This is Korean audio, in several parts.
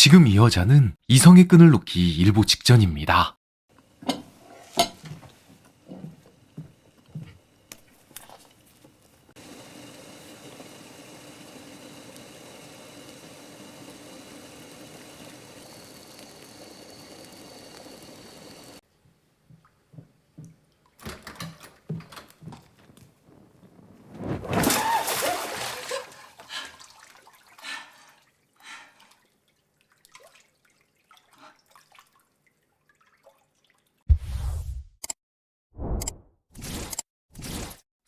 지금 이 여자는 이성의 끈을 놓기 일보 직전입니다.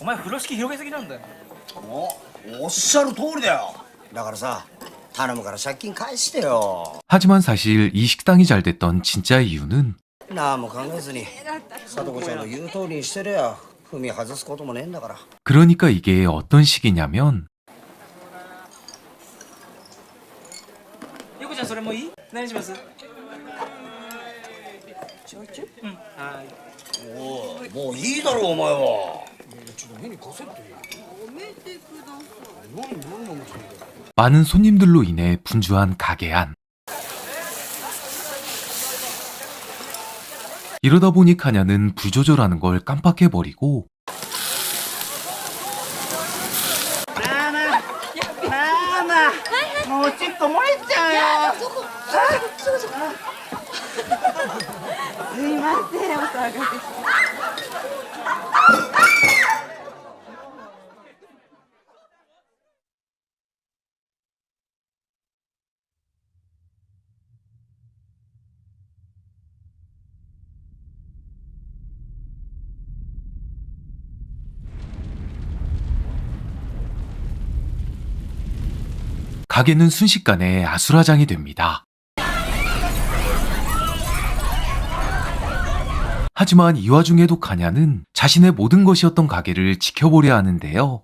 お前風呂敷広げすぎなんだよおおっしゃる通りだよだからさ頼むから借金返してよ 하지만 사실 이 식당이 잘 됐던 진짜 이유는 何も考えずに聡子ちゃんの言う通りにしてりゃ踏み外すこともねえんだから 그러니까 이게 어떤 식이냐면 ゆこちゃんそれもいい何します焼酎うんはいおいもういいだろお前は 많은 손님들로 인해 분주한 가게 안. 이러다 보니 카냐는 불 조절하는 걸 깜빡해버리고 가게는 순식간에 아수라장이 됩니다. 하지만 이 와중에도 카냐는 자신의 모든 것이었던 가게를 지켜보려 하는데요.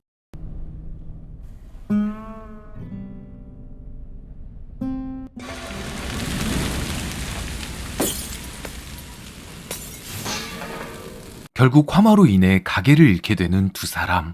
결국 화마로 인해 가게를 잃게 되는 두 사람.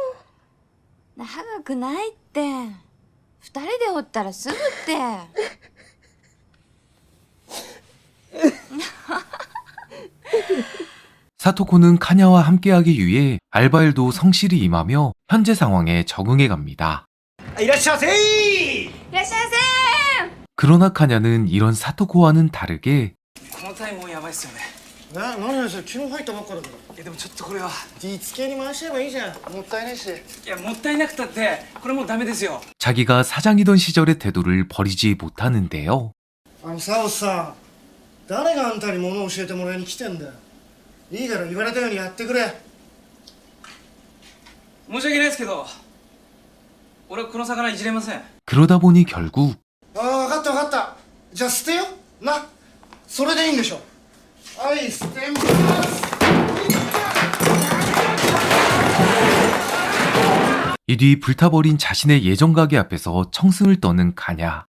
長くないって二人でおったらすぐって 사토코는 카냐와 함께하기 위해 알바일도 성실히 임하며 현재 상황에 적응해 갑니다. いらっしゃいませいらっしゃいませ 그러나 카냐는 이런 사토코와는 다르게 このタイムやばいっすよね な、何よりそれ昨日入ったばっかだから。えでもちょっとこれは D 付けに回しちゃえばいいじゃん。もったいねえし。いやもったいなくたってこれもうダメですよ 자기가 사장이던 시절의 태도를 버리지 못하는데요. あのサオさん、誰があんたに物を教えてもらいに来てんだよ。いいから言われたようにやってくれ。申し訳ないですけど俺はこの魚いじれません 그러다 보니 결국 ああ、分かった分かった。じゃあ捨てよ。な。それでいいんでしょ。 はい、捨てます。 이 뒤 불타버린 자신의 예전 가게 앞에서 청승을 떠는 가냐.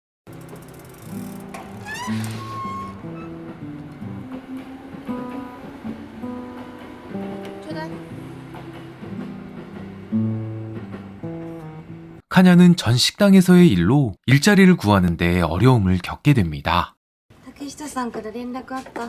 ちょうだい 카냐는 전 식당에서의 일로 일자리를 구하는데 어려움을 겪게 됩니다. 竹下さんから連絡あった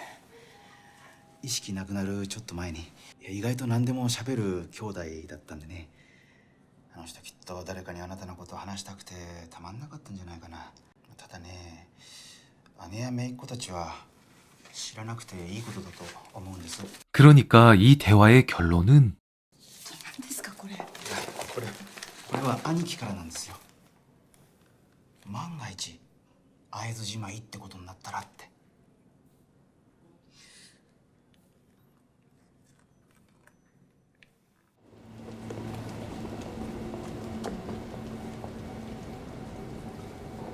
意識なくなるちょっと前にいや意外と何でも喋る兄弟だったんでねあの人きっと誰かにあなたのことを話したくてたまんなかったんじゃないかなただね姉や姪っ子たちは知らなくていいことだと思うんです 그러니까 이 대화의 결론은 何ですかこれこれこれは兄貴からなんですよ万が一会津じまいってことになったらって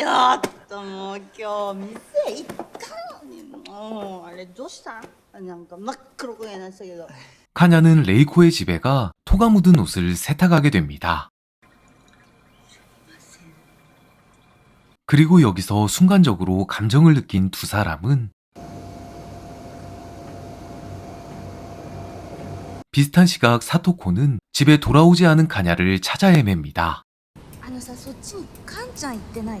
ちょっともう今日店行ったのにもうあれどうしたなんか真っ黒くなってたけど 카냐는 레이코의 집에 가 토가 묻은 옷을 세탁하게 됩니다. 그리고 여기서 순간적으로 감정을 느낀 두 사람은 비슷한 시각 사토코는 집에 돌아오지 않은 카냐를 찾아 헤맵니다. あのさそっちにカンちゃん行ってない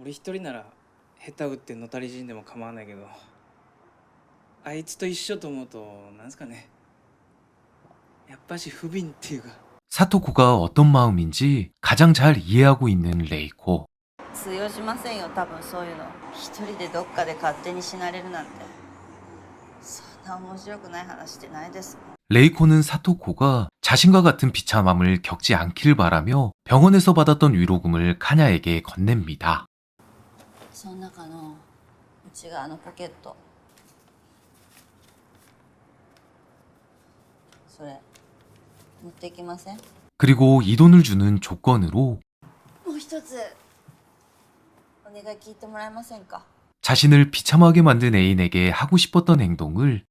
俺一人なら下手打ってのたり死んでも構わないけどあいつと一緒と思うとなんすかねやっぱし不憫っていうか 사토코가 어떤 마음인지 가장 잘 이해하고 있는 레이코. 通用しませんよ多分そういうの一人でどっかで勝手に死なれるなんてそんな面白くない話ってないですもん 레이코는 사토코가 자신과 같은 비참함을 겪지 않기를 바라며 병원에서 받았던 위로금을 카냐에게 건넵니다. その中の内側のポケットそれ持っていきません 그리고 이 돈을 주는 조건으로 もう一つお願い聞いてもらえませんか 자신을 비참하게 만든 애인에게 하고 싶었던 행동을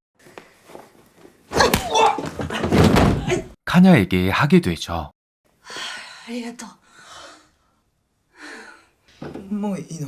카냐에게 하게 되죠. ありがとうもういいの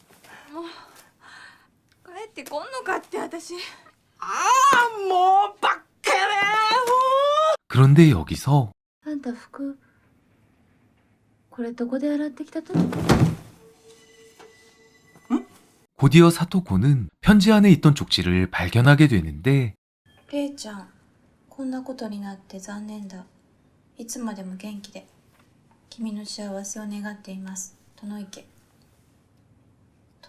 てこんのかって私 그런데 여기서 あんた服これどこで洗ってきたと 곧이어 사토코는 편지 안에 있던 쪽지를 발견하게 되는데 レイちゃんこんなことになって残念だいつまでも元気で君の幸せを願っています殿池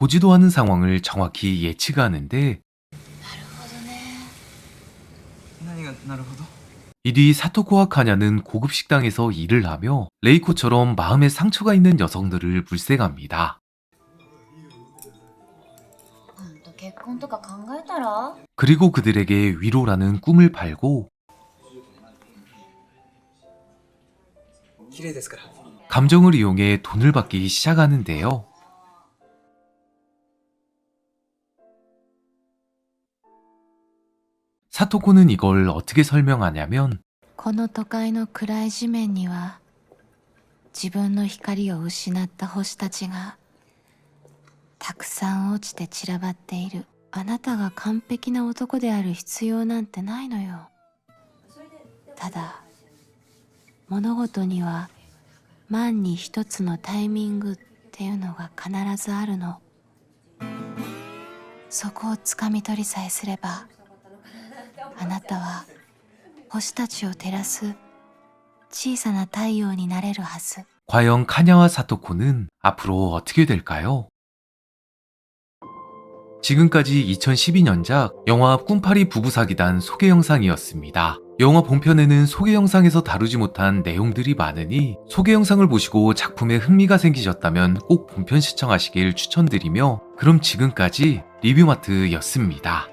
보지도 않은 상황을 정확히 예측하는데 なるほどね何がなるほど 이 뒤 사토코와 카냐는 고급 식당에서 일을 하며 레이코처럼 마음에 상처가 있는 여성들을 물색합니다. あんた結婚とか考えたら 그리고 그들에게 위로라는 꿈을 팔고 綺麗ですから 감정을 이용해 돈을 받기 시작하는데요. 사토코는 이걸 어떻게 설명하냐면 この都会の暗い地面には自分の光を失った星たちがたくさん落ちて散らばっているあなたが完璧な男である必要なんてないのよただ物事には万に一つのタイミングっていうのが必ずあるのそこをつかみ取りさえすれば あなたは星たちを照らす小さな太陽になれるはず 과연 카냐와 사토코는 앞으로 어떻게 될까요? 지금까지 2012년작 영화 꿈파리 부부사기단 소개 영상이었습니다. 영화 본편에는 소개 영상에서 다루지 못한 내용들이 많으니 소개 영상을 보시고 작품에 흥미가 생기셨다면 꼭 본편 시청하시길 추천드리며 그럼 지금까지 리뷰마트였습니다.